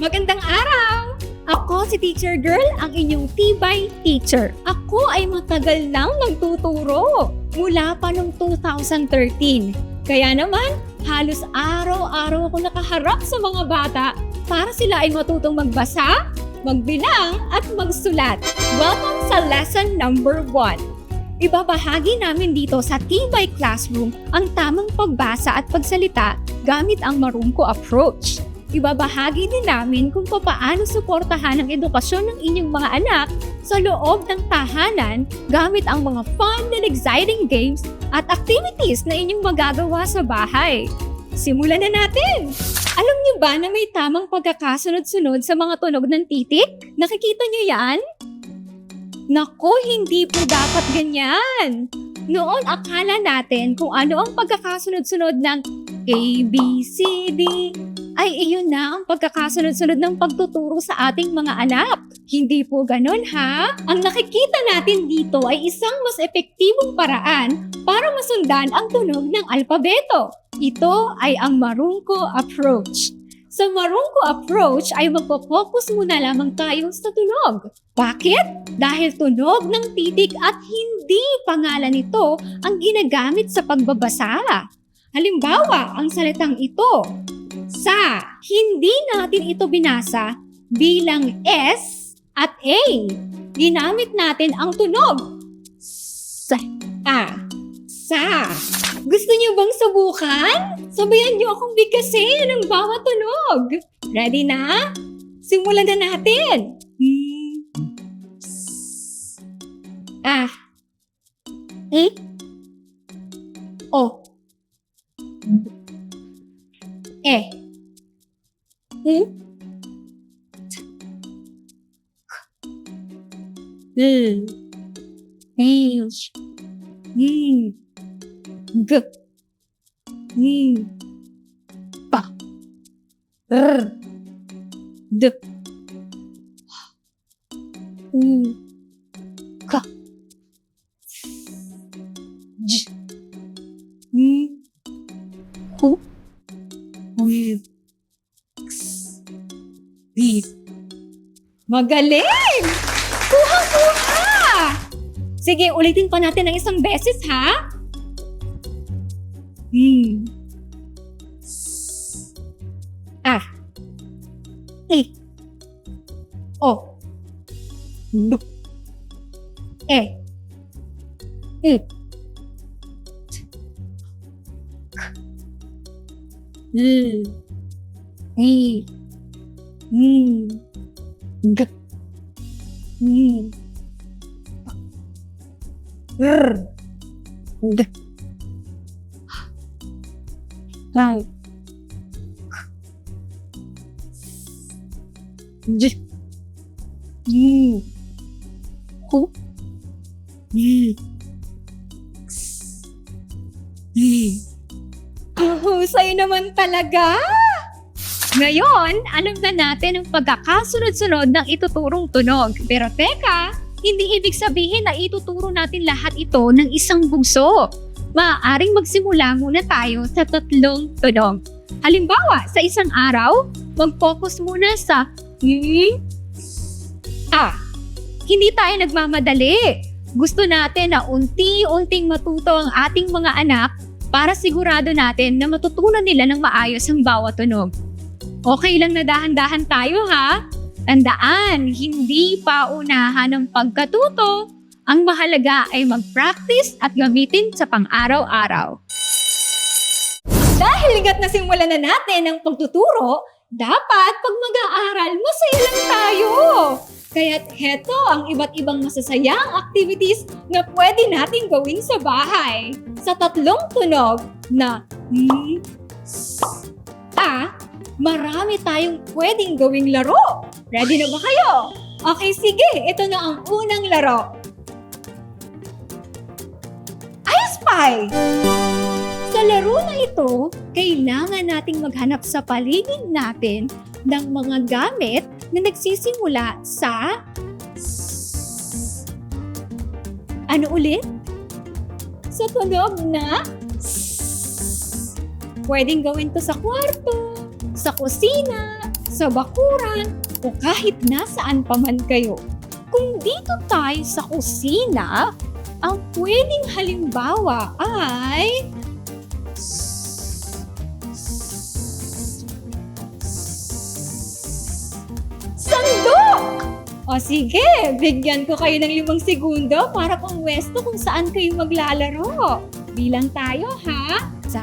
Magandang araw! Ako si Teacher Girl, ang inyong Tibay Teacher. Ako ay matagal nang nagtuturo mula pa noong 2013. Kaya naman, halos araw-araw ako nakaharap sa mga bata para sila ay matutong magbasa, magbilang at magsulat. Welcome sa lesson number 1. Ibabahagi namin dito sa Tibay Classroom ang tamang pagbasa at pagsalita gamit ang Marungko approach. Ibabahagi din namin kung papaano suportahan ang edukasyon ng inyong mga anak sa loob ng tahanan gamit ang mga fun and exciting games at activities na inyong magagawa sa bahay. Simulan na natin! Alam niyo ba na may tamang pagkakasunod-sunod sa mga tunog ng titik? Nakikita niyo yan? Nako, hindi po dapat ganyan. Noon akala natin kung ano ang pagkakasunod-sunod ng A, B, C, D, ay iyon na ang pagkakasunod-sunod ng pagtuturo sa ating mga anak. Hindi po ganun ha? Ang nakikita natin dito ay isang mas epektibong paraan para masundan ang tunog ng alpabeto. Ito ay ang Marungko approach. Sa Marungko approach ay magpo-focus muna lamang tayo sa tunog. Bakit? Dahil tunog ng titik at hindi pangalan nito ang ginagamit sa pagbabasa. Halimbawa, ang salitang ito, sa, hindi natin ito binasa bilang S at A. Ginamit natin ang tunog. Sa, a, sa. Gusto niyo bang subukan? Sabayan niyo akong bigkasin ng bawat tunog. Ready na? Simulan na natin. Ah. E. O. E. U. L. H. E. G. E. P. R. D. U. K. J. Magaling! Kuha-kuha! Sige, ulitin pa natin ng isang beses, ha? Hmm. Ah. E. O. B. E. E. L. E. E. G. E. R. D. I. J. E. Q. E. X. E. Husay naman talaga! Ngayon, alam na natin ang pagkakasunod-sunod ng ituturong tunog. Pero teka, hindi ibig sabihin na ituturo natin lahat ito ng isang bugso. Maaaring magsimula muna tayo sa tatlong tunog. Halimbawa, sa isang araw, mag-focus muna sa I, A. Hindi tayo nagmamadali. Gusto natin na unti-unting matuto ang ating mga anak para sigurado natin na matutunan nila ng maayos ang bawat tunog. Okay lang na dahan-dahan tayo ha. Tandaan, hindi pa unahan ng pagkatuto. Ang mahalaga ay mag-practice at gamitin sa pang-araw-araw. Dahil gat nasimulan na natin ang pagtuturo, dapat pag mag-aaral, masaya lang tayo. Kaya't heto ang iba't ibang masasayang activities na pwede nating gawin sa bahay. Sa tatlong tunog na S, A, marami tayong pwedeng gawing laro. Ready na ba kayo? Okay, sige. Ito na ang unang laro. I Spy! Sa laro na ito, kailangan nating maghanap sa paligid natin ng mga gamit na nagsisimula sa. Ano ulit? Sa tunog na. Pwedeng gawin to sa kwarto, sa kusina, sa bakuran, o kahit nasaan pa man kayo. Kung dito tayo sa kusina, ang pwedeng halimbawa ay... Sandok! O sige, bigyan ko kayo ng limang segundo para pang westo kung saan kayo maglalaro. Bilang tayo ha. Sa,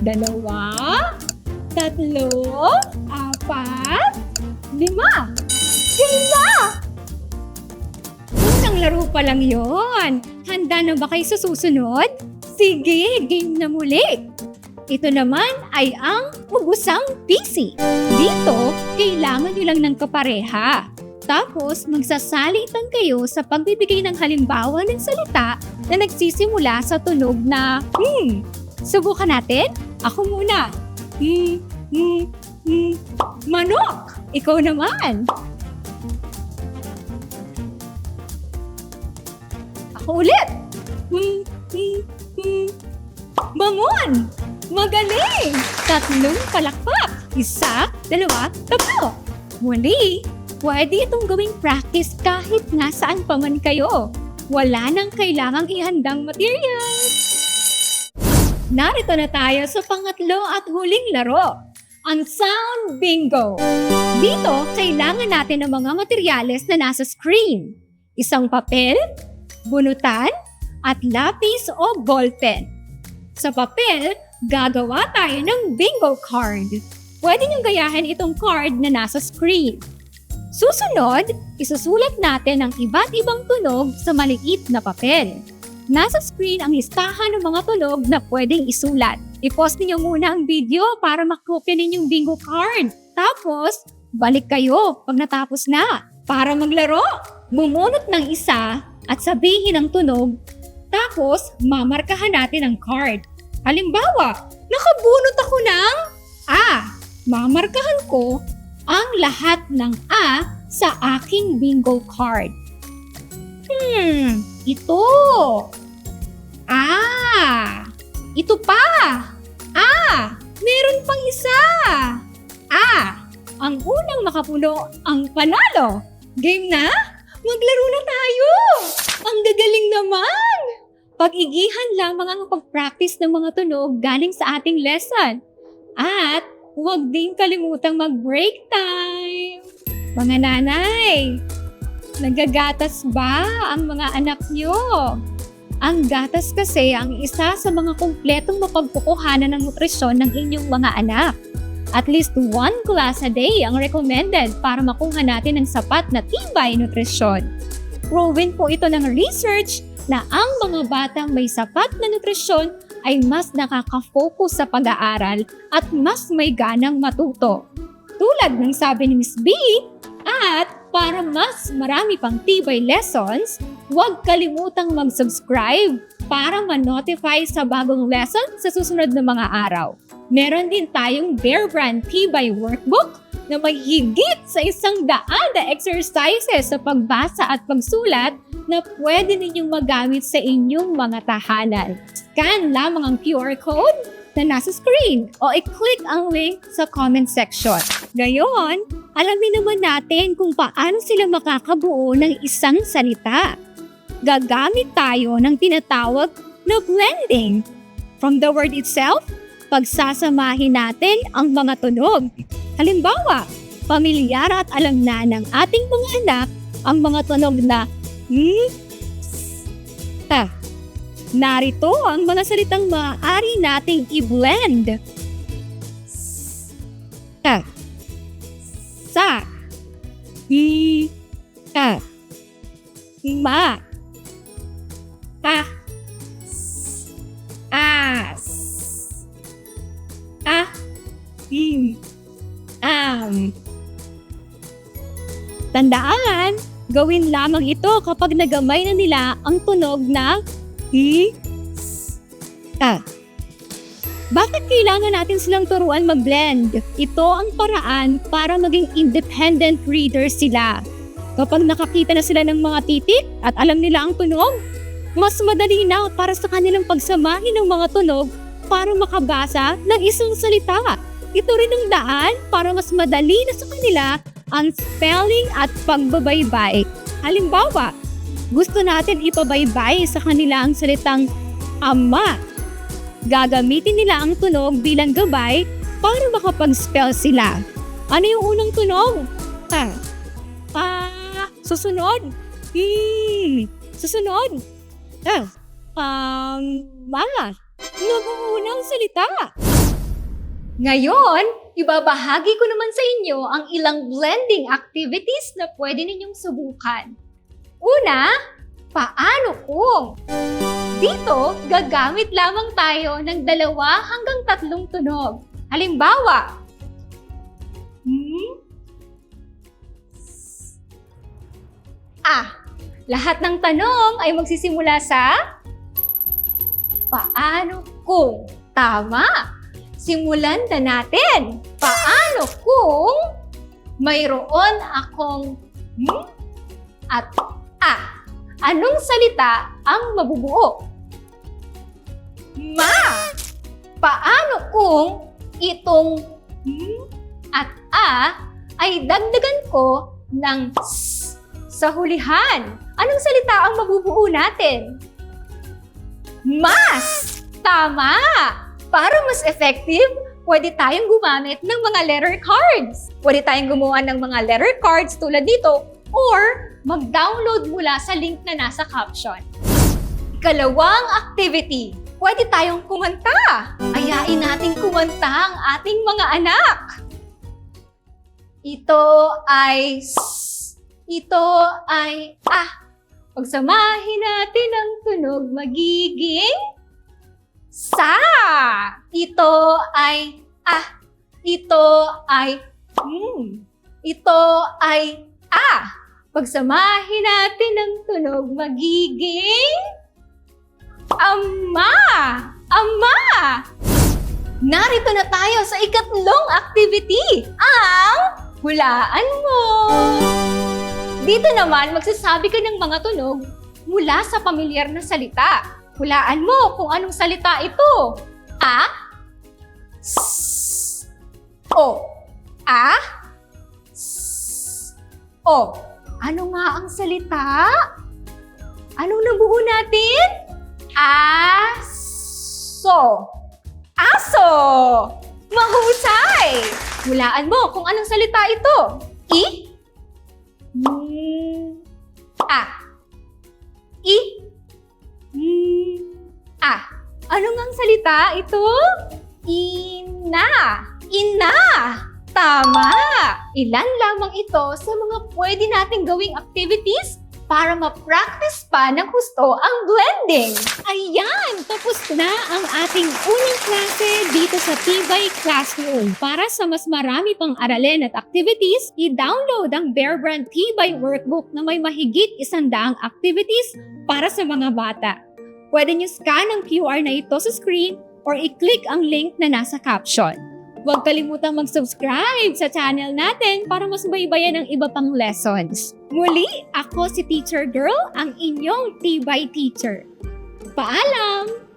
dalawa, tatlo, apat, lima. Sila! Unang laro pa lang yon. Handa na ba kayo susunod? Sige, game na muli. Ito naman ay ang ugusang PC. Dito, kailangan nyo lang ng kapareha. Tapos, magsasalitan kayo sa pagbibigay ng halimbawa ng salita na nagsisimula sa tunog na hmm. Subukan natin? Ako muna. Hmm. Manok! Ikaw naman. Ako ulit. Bangon! Magaling! Tatlong palakpak. Isa, dalawa, tatlo. Muli, pwede itong gawing practice kahit nasaan pa man kayo. Wala nang kailangang ihandang materials. Narito na tayo sa pangatlo at huling laro, ang Sound Bingo. Dito, kailangan natin ng mga materyales na nasa screen. Isang papel, bunutan, at lapis o ballpen. Sa papel, gagawa tayo ng bingo card. Pwede niyong gayahin itong card na nasa screen. Susunod, isusulat natin ang iba't ibang tunog sa maliit na papel. Nasa screen ang listahan ng mga tunog na pwedeng isulat. I-post ninyo muna ang video para makopya ninyong bingo card. Tapos, balik kayo pag natapos na. Para maglaro, bumunot ng isa at sabihin ang tunog. Tapos, mamarkahan natin ang card. Halimbawa, nakabunot ako ng A. Mamarkahan ko ang lahat ng A sa aking bingo card. Hmm, ito. Ah, ito pa. Ah, meron pang isa. Ah, ang unang makapuno ang panalo. Game na? Maglaro na tayo! Ang gagaling naman! Pag-igihan lamang ang pag-practice ng mga tunog galing sa ating lesson. At huwag din kalimutang mag-break time. Mga nanay, nagagatas ba ang mga anak nyo? Ang gatas kasi ang isa sa mga kumpletong mapagkukuhanan ng nutrisyon ng inyong mga anak. At least one glass a day ang recommended para makuha natin ng sapat na tibay nutrisyon. Proven po ito ng research na ang mga batang may sapat na nutrisyon ay mas nakaka-focus sa pag-aaral at mas may ganang matuto. Tulad ng sabi ni Miss B, at para mas marami pang tibay lessons, huwag kalimutang mag-subscribe para ma-notify sa bagong lesson sa susunod na mga araw. Meron din tayong Bear Brand Tibay Workbook na may higit sa isang daan na exercises sa pagbasa at pagsulat na pwede ninyong magamit sa inyong mga tahanan. Scan lamang ang QR code na nasa screen o i-click ang link sa comment section. Ngayon, alamin naman natin kung paano sila makakabuo ng isang salita. Gagamit tayo ng tinatawag na blending. From the word itself, pagsasamahin natin ang mga tunog. Halimbawa, pamilyar at alam na ng ating mga anak ang mga tunog na hmm, ta. Narito ang mga salitang maaari nating i-blend. Ta. Sa. Hi. Ta. Ma. Am. Tandaan, gawin lamang ito kapag nagamay na nila ang tunog na s, ta. Bakit kailangan natin silang turuan mag-blend? Ito ang paraan para maging independent readers sila. Kapag nakakita na sila ng mga titik at alam nila ang tunog, mas madali na para sa kanilang pagsamahin ng mga tunog para makabasa ng isang salita. Ito rin ang daan para mas madali na sa kanila ang spelling at pagbabaybay. Halimbawa, gusto natin ipabaybay sa kanila ang salitang ama. Gagamitin nila ang tunog bilang gabay para makapag-spell sila. Ano yung unang tunog? Pa. Pa. Susunod. Hi. Susunod. Ah. Pang. Mala. Nag-uunang salita. Ngayon, ibabahagi ko naman sa inyo ang ilang blending activities na pwede ninyong subukan. Una, paano kung dito gagamit lamang tayo ng dalawa hanggang tatlong tunog. Halimbawa, hmm, ah, lahat ng tanong ay magsisimula sa paano kung tama. Simulan na natin. Paano kung mayroon akong hmm at ah? Anong salita ang mabubuo? Ma! Paano kung itong hmm at a ay dagdagan ko ng s sa hulihan? Anong salita ang mabubuo natin? Mas! Tama! Para mas effective, pwede tayong gumamit ng mga letter cards. Pwede tayong gumawa ng mga letter cards tulad dito or mag-download mula sa link na nasa caption. Ikalawang activity, pwede tayong kumanta. Ayain nating kumanta ang ating mga anak. Ito ay s. Ito ay ah. Pagsamahin natin ang tunog magiging sa. Ito ay ah. Ito ay hmm. Ito ay ah. Pagsamahin natin ang tunog magiging ama. Ama. Narito na tayo sa ikatlong activity, ang hulaan mo. Dito naman, magsasabi ka ng mga tunog mula sa pamilyar na salita. Hulaan mo kung anong salita ito. A, S, O. A, S, O. Ano nga ang salita? Anong nabuo natin? Aso. Aso! Mahusay! Hulaan mo kung anong salita ito. I, Mm, a. I, a. Ano ngang salita ito? Ina. Ina. Tama! Ilan lamang ito sa mga pwede nating gawing activities para ma-practice pa ng gusto ang blending. Ayan! Tapos na ang ating unang klase dito sa Tibay Classroom. Para sa mas marami pang aralin at activities, i-download ang Bear Brand Tibay Workbook na may mahigit isandaang activities para sa mga bata. Pwede nyo scan ang QR na ito sa screen or i-click ang link na nasa caption. Huwag kalimutang mag-subscribe sa channel natin para mas baybayan ang iba pang lessons. Muli, ako si Teacher Girl, ang inyong Tibay Teacher. Paalam!